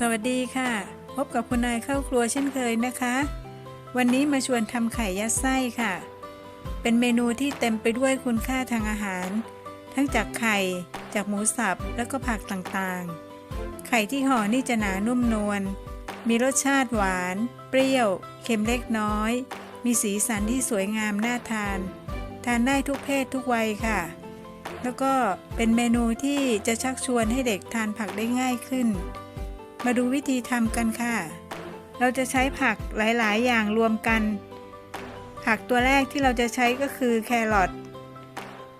สวัสดีค่ะ พบกับคุณนายเข้าครัวเช่นเคยนะคะ วันนี้มาชวนทำไข่ยัดไส้ค่ะ เป็นเมนูที่เต็มไปด้วยคุณค่าทางอาหาร ทั้งจากไข่ จากหมูสับแล้วก็ผักต่างๆ ไข่ที่ห่อนี่จะหนานุ่มนวลมีรสชาติหวาน เปรี้ยว เค็มเล็กน้อย มีสีสันที่สวยงามน่าทาน ทานได้ทุกเพศทุกวัยค่ะ แล้วก็เป็นเมนูที่จะชักชวนให้เด็กทานผักได้ง่ายขึ้น มาดูวิธีทำกันค่ะ เราจะใช้ผักหลายๆ อย่างรวมกัน ผักตัวแรกที่เราจะใช้ก็คือแครอท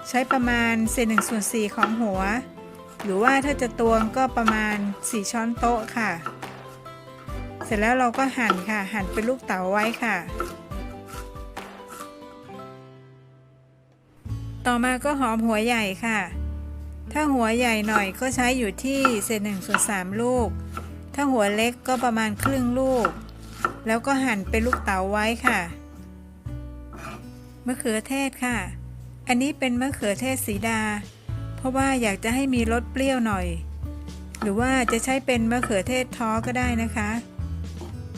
ใช้ประมาณเศษหนึ่งส่วนสี่ของหัว หรือว่าถ้าจะตวงก็ประมาณ 4 ช้อนโต๊ะค่ะ เสร็จแล้วเราก็หั่นค่ะ หั่นเป็นลูกเต๋าไว้ค่ะ ต่อมาก็หอมหัวใหญ่ค่ะ ถ้าหัวใหญ่หน่อยก็ใช้อยู่ที่เศษหนึ่งส่วนสามลูก ถ้าหัวเล็กก็ประมาณครึ่งลูก แล้วก็หั่นเป็นลูกเต๋าไว้ค่ะ มะเขือเทศค่ะ อันนี้เป็นมะเขือเทศสีดา เพราะว่าอยากจะให้มีรสเปรี้ยวหน่อย หรือว่าจะใช้เป็นมะเขือเทศท้อก็ได้นะคะ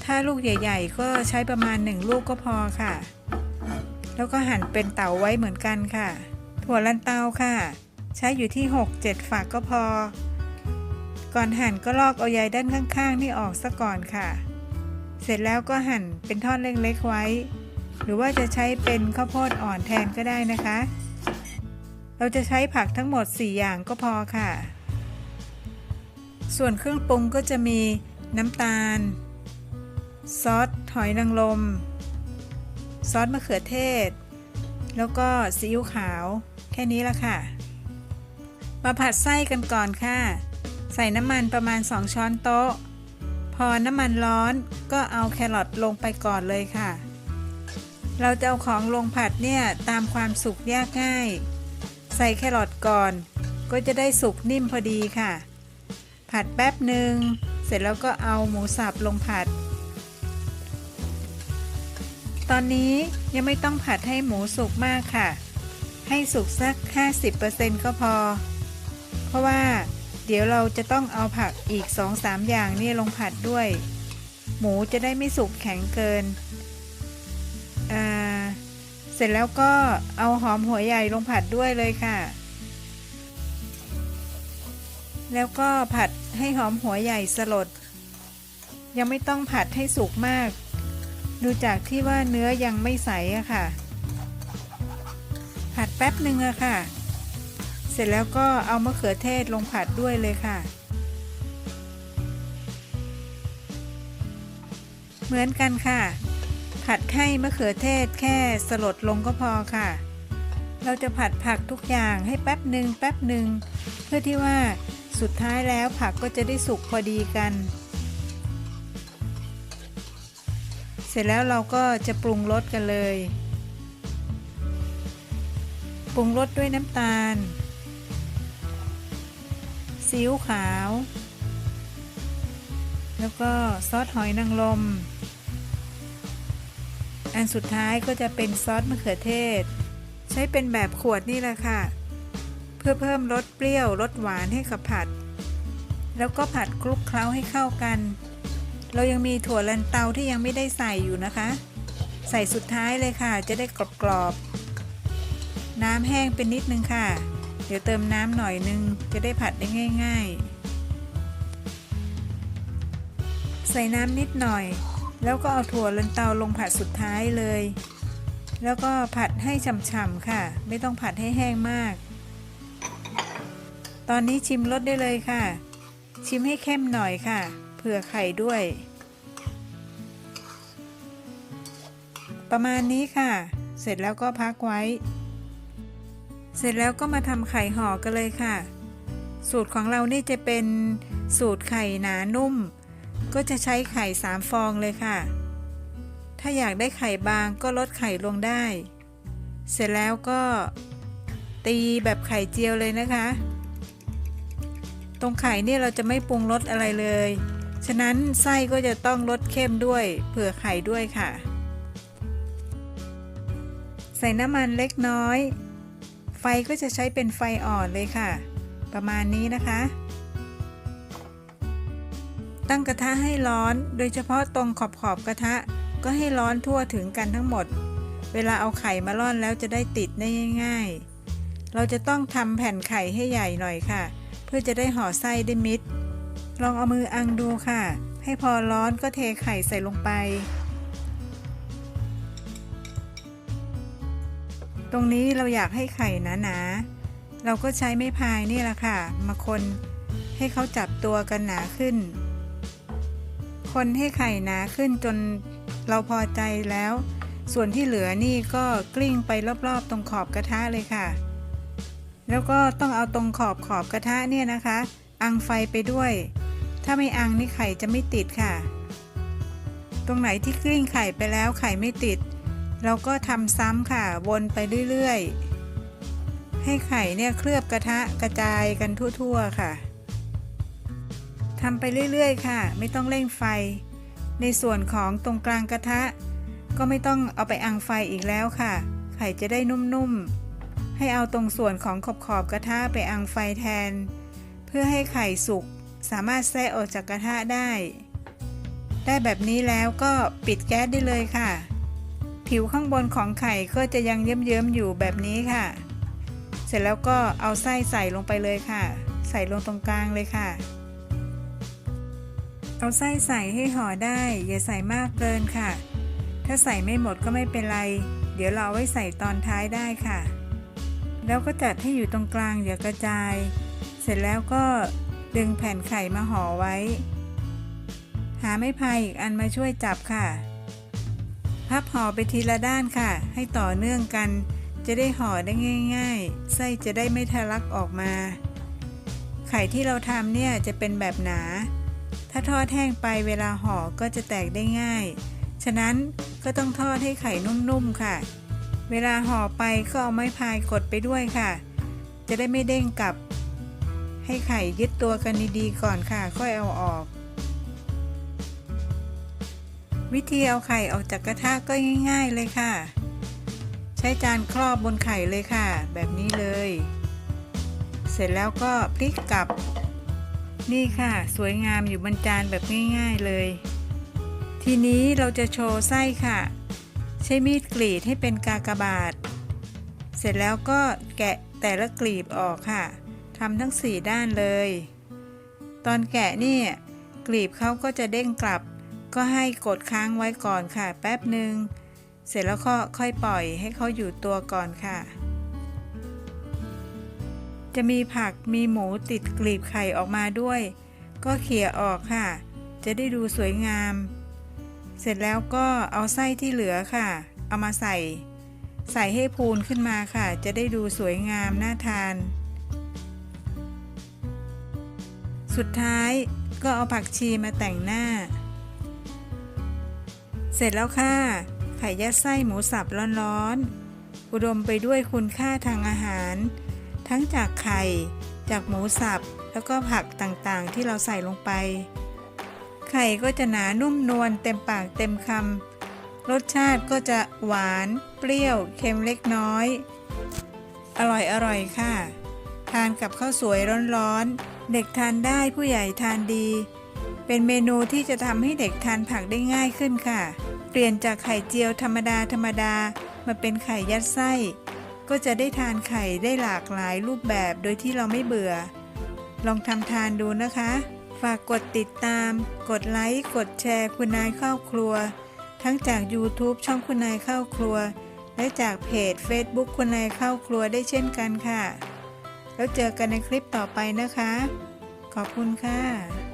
ถ้าลูกใหญ่ ๆ ก็ใช้ประมาณ1ลูกก็พอค่ะ แล้วก็หั่นเป็นเต๋าไว้เหมือนกันค่ะ ถั่วลันเตาค่ะ ใช้อยู่ที่ 6-7 ฝักก็พอ ก่อนหั่นก็ลอกเอาใยด้านข้างๆนี่ออกซะก่อนค่ะ เสร็จแล้วก็หั่นเป็นท่อนเล็กๆไว้ หรือว่าจะใช้เป็นข้าวโพดอ่อนแทนก็ได้นะคะ เราจะใช้ผักทั้งหมด 4 อย่างก็พอค่ะ ส่วนเครื่องปรุงก็จะมีน้ำตาล ซอสหอยนางรมซอสมะเขือเทศ แล้วก็ซีอิ๊วขาว แค่นี้ละค่ะ มาผัดไส้กันก่อนค่ะ ใส่น้ำมันประมาณ 2 ช้อนโต๊ะ พอน้ำมันร้อนก็เอาแครอทลงไปก่อนเลยค่ะ เราจะเอาของลงผัดเนี่ยตามความสุกยากง่าย ใส่แครอทก่อน ก็จะได้สุกนิ่มพอดีค่ะ ผัดแป๊บหนึ่งเสร็จแล้วก็เอาหมูสับลงผัด ตอนนี้ยังไม่ต้องผัดให้หมูสุกมากค่ะ ให้สุกสัก 50%ก็พอ เพราะว่า เดี๋ยวเราจะต้องเอาผักอีก 2-3 อย่างนี่ลงผัดด้วย หมูจะได้ไม่สุกแข็งเกิน เสร็จแล้วก็เอาหอมหัวใหญ่ลงผัดด้วยเลยค่ะ แล้วก็ผัดให้หอมหัวใหญ่สลด ยังไม่ต้องผัดให้สุกมาก ดูจากที่ว่าเนื้อยังไม่ใสอะค่ะ ผัดแป๊บหนึ่งอะค่ะ เสร็จแล้วก็เอามะเขือเทศลงผัดด้วยเลยค่ะ เหมือนกันค่ะ ผัดให้มะเขือเทศแค่สลดลงก็พอค่ะ เราจะผัดผักทุกอย่างให้แป๊บหนึ่งแป๊บหนึ่งเพื่อที่ว่าสุดท้ายแล้วผักก็จะได้สุกพอดีกัน เสร็จแล้วเราก็จะปรุงรสกันเลย ปรุงรสด้วยน้ำตาล ซีอิ๊วขาว แล้วก็ซอสหอยนางรม อันสุดท้ายก็จะเป็นซอสมะเขือเทศ ใช้เป็นแบบขวดนี่แหละค่ะ เพื่อเพิ่มรสเปรี้ยวรสหวานให้กับผัด แล้วก็ผัดคลุกเคล้าให้เข้ากัน เรายังมีถั่วลันเตาที่ยังไม่ได้ใส่อยู่นะคะ ใส่สุดท้ายเลยค่ะ จะได้กรอบๆน้ำแห้งเป็นนิดนึงค่ะ เดี๋ยวเติมน้ำหน่อยนึง จะได้ผัดได้ง่าย ๆ ใส่น้ำนิดหน่อย แล้วก็เอาถั่วลันเตาลงผัดสุดท้ายเลย แล้วก็ผัดให้ฉ่ำๆค่ะ ไม่ต้องผัดให้แห้งมาก ตอนนี้ชิมรสได้เลยค่ะ ชิมให้เข้มหน่อยค่ะ เผื่อไข่ด้วย ประมาณนี้ค่ะ เสร็จแล้วก็พักไว้ เสร็จแล้วก็มาทำไข่ห่อกันเลยค่ะ สูตรของเรานี่จะเป็นสูตรไข่หนานุ่ม ก็จะใช้ไข่3ฟองเลยค่ะ ถ้าอยากได้ไข่บางก็ลดไข่ลงได้ เสร็จแล้วก็ตีแบบไข่เจียวเลยนะคะ ตรงไข่เนี่ยเราจะไม่ปรุงรสอะไรเลย ฉะนั้นไส้ก็จะต้องลดเข้มด้วย เผื่อไข่ด้วยค่ะ ใส่น้ำมันเล็กน้อย ฟก็จะใช้เป็นไฟอ่อนเลยค่ะ ประมาณนี้นะคะ ตั้งกระทะให้ร้อนโดยเฉพาะตรงขอบขอบกระทะก็ให้ร้อนทั่วถึงกันทั้งหมด เวลาเอาไข่มาร่อนแล้วจะได้ติดได้ง่าย ๆ เราจะต้องทำแผ่นไข่ให้ใหญ่หน่อยค่ะ เพื่อจะได้ห่อไส้ได้มิด ลองเอามืออังดูค่ะ ให้พอร้อนก็เทไข่ใส่ลงไป รงนี้เราอยากให้ไข่หนาๆ เราก็ใช้ไม้พายนี่แหละค่ะ มาคนให้เขาจับตัวกันหนาขึ้น คนให้ไข่หนาขึ้นจนเราพอใจแล้ว ส่วนที่เหลือนี่ก็กลิ้งไปรอบๆ ตรงขอบกระทะเลยค่ะ แล้วก็ต้องเอาตรงขอบขอบกระทะเนี่ยนะคะ อังไฟไปด้วย ถ้าไม่อังนี่ไข่จะไม่ติดค่ะ ตรงไหนที่กลิ้งไข่ไปแล้วไข่ไม่ติด เราก็ทำซ้ำค่ะวนไปเรื่อยๆ ให้ไข่เนี่ยเคลือบกระทะกระจายกันทั่วๆค่ะทำไปเรื่อยๆ ค่ะ ไม่ต้องเร่งไฟ ในส่วนของตรงกลางกระทะ ก็ไม่ต้องเอาไปอังไฟอีกแล้วค่ะ ไข่จะได้นุ่มๆ ให้เอาตรงส่วนของขอบขอบๆกระทะไปอังไฟแทน เพื่อให้ไข่สุกสามารถแทะออกจากกระทะได้ ได้แบบนี้แล้วก็ปิดแก๊สได้เลยค่ะ ผิวข้างบนของไข่ก็จะยังเยิ้มๆอยู่แบบนี้ค่ะ เสร็จแล้วก็เอาไส้ใส่ลงไปเลยค่ะ ใส่ลงตรงกลางเลยค่ะ เอาไส้ใส่ให้ห่อได้ อย่าใส่มากเกินค่ะ ถ้าใส่ไม่หมดก็ไม่เป็นไร เดี๋ยวเราเอาไว้ใส่ตอนท้ายได้ค่ะ แล้วก็จัดให้อยู่ตรงกลางอย่ากระจาย เสร็จแล้วก็ดึงแผ่นไข่มาห่อไว้ หาไม้พายอีกอันมาช่วยจับค่ะ พับห่อไปทีละด้านค่ะ ให้ต่อเนื่องกัน จะได้ห่อได้ง่าย ๆ ไส้จะได้ไม่ทะลักออกมา ไข่ที่เราทำเนี่ยจะเป็นแบบหนา ถ้าทอดแห้งไปเวลาห่อก็จะแตกได้ง่าย ฉะนั้นก็ต้องทอดให้ไข่นุ่มๆค่ะ เวลาห่อไปก็เอาไม้พายกดไปด้วยค่ะ จะได้ไม่เด้งกลับ ให้ไข่ยึดตัวกันดีๆก่อนค่ะ ค่อยเอาออก วิธีเอาไข่ออกจากกระทะก็ง่าย ๆเลยค่ะ ใช้จานครอบบนไข่เลยค่ะ แบบนี้เลย เสร็จแล้วก็พลิกกลับ นี่ค่ะ สวยงามอยู่บนจานแบบง่าย ๆเลย ทีนี้เราจะโชว์ไส้ค่ะ ใช้มีดกรีดให้เป็นกากบาท เสร็จแล้วก็แกะแต่ละกลีบออกค่ะทำทั้ง 4 ด้านเลย ตอนแกะนี่กลีบเขาก็จะเด้งกลับ ก็ให้กดค้างไว้ก่อนค่ะ แป๊บหนึ่งเสร็จแล้วก็ค่อยปล่อยให้เขาอยู่ตัวก่อนค่ะ จะมีผักมีหมูติดกลีบไข่ออกมาด้วย ก็เขี่ยออกค่ะ จะได้ดูสวยงาม เสร็จแล้วก็เอาไส้ที่เหลือค่ะ เอามาใส่ ใส่ให้พูนขึ้นมาค่ะ จะได้ดูสวยงามน่าทาน สุดท้ายก็เอาผักชีมาแต่งหน้า เสร็จแล้วค่ะ ไข่ยัดไส้หมูสับร้อนๆ อุดมไปด้วยคุณค่าทางอาหาร ทั้งจากไข่ จากหมูสับ แล้วก็ผักต่างๆ ที่เราใส่ลงไป ไข่ก็จะหนานุ่มนวลเต็มปากเต็มคำ รสชาติก็จะหวาน เปรี้ยว เค็มเล็กน้อย อร่อยอร่อยค่ะ ทานกับข้าวสวยร้อนๆ เด็กทานได้ผู้ใหญ่ทานดีเป็นเมนูที่จะทำให้เด็กทานผักได้ง่ายขึ้นค่ะ ปลี่ยนจากไข่เจียวธรรมดาธรรมดามาเป็นไข่ยัดไส้ ก็จะได้ทานไข่ได้หลากหลายรูปแบบโดยที่เราไม่เบื่อ ลองทำทานดูนะคะ ฝากกดติดตาม กดไลค์ กดแชร์คุณนายเข้าครัว ทั้งจาก YouTube ช่องคุณนายเข้าครัว และจากเพจ Facebook คุณนายเข้าครัวได้เช่นกันค่ะ แล้วเจอกันในคลิปต่อไปนะคะ ขอบคุณค่ะ